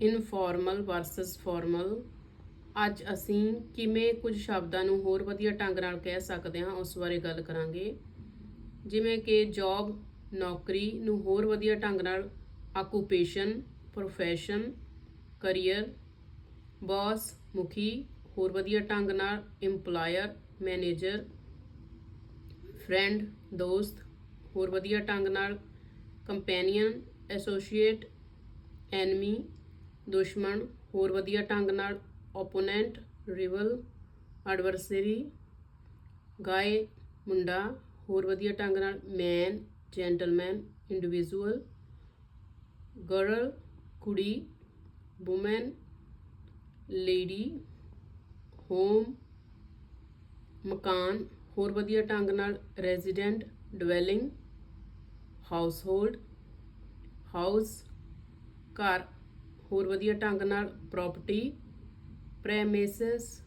Informal versus formal ਅੱਜ ਅਸੀਂ ਕਿਵੇਂ ਕੁਝ ਸ਼ਬਦਾਂ ਨੂੰ ਹੋਰ ਵਧੀਆ ਢੰਗ ਨਾਲ ਕਹਿ ਸਕਦੇ ਹਾਂ, ਉਸ ਬਾਰੇ ਗੱਲ ਕਰਾਂਗੇ। ਜਿਵੇਂ ਕਿ ਜੌਬ ਨੌਕਰੀ ਨੂੰ ਹੋਰ ਵਧੀਆ ਢੰਗ ਨਾਲ ਆਕੂਪੇਸ਼ਨ ਪ੍ਰੋਫੈਸ਼ਨ ਕਰੀਅਰ ਬੌਸ ਮੁਖੀ, ਹੋਰ ਵਧੀਆ ਢੰਗ ਨਾਲ EMPLOYER ਮੈਨੇਜਰ ਫਰੈਂਡ ਦੋਸਤ, ਹੋਰ ਵਧੀਆ ਢੰਗ ਨਾਲ ਕੰਪੈਨੀਅਨ ਐਸੋਸੀਏਟ ਐਨਮੀ ਦੁਸ਼ਮਣ ਹੋਰ ਵਧੀਆ ਢੰਗ ਨਾਲ ਓਪੋਨੈਂਟ ਰਿਵਲ ਐਡਵਰਸਰੀ ਗਾਏ ਮੁੰਡਾ ਹੋਰ ਵਧੀਆ ਢੰਗ ਨਾਲ ਮੈਨ ਜੈਂਟਲਮੈਨ ਇੰਡੀਵਿਜੂਅਲ ਗਰਲ ਕੁੜੀ ਵੂਮਨ ਲੇਡੀ ਹੋਮ ਮਕਾਨ ਹੋਰ ਵਧੀਆ ਢੰਗ ਨਾਲ ਰੈਜ਼ੀਡੈਂਟ ਡਵੈਲਿੰਗ ਹਾਊਸਹੋਲਡ ਹਾਊਸ ਘਰ ਹੋਰ ਵਧੀਆ ਢੰਗ ਨਾਲ ਪ੍ਰਾਪਰਟੀ ਪ੍ਰੈਮਿਸਸ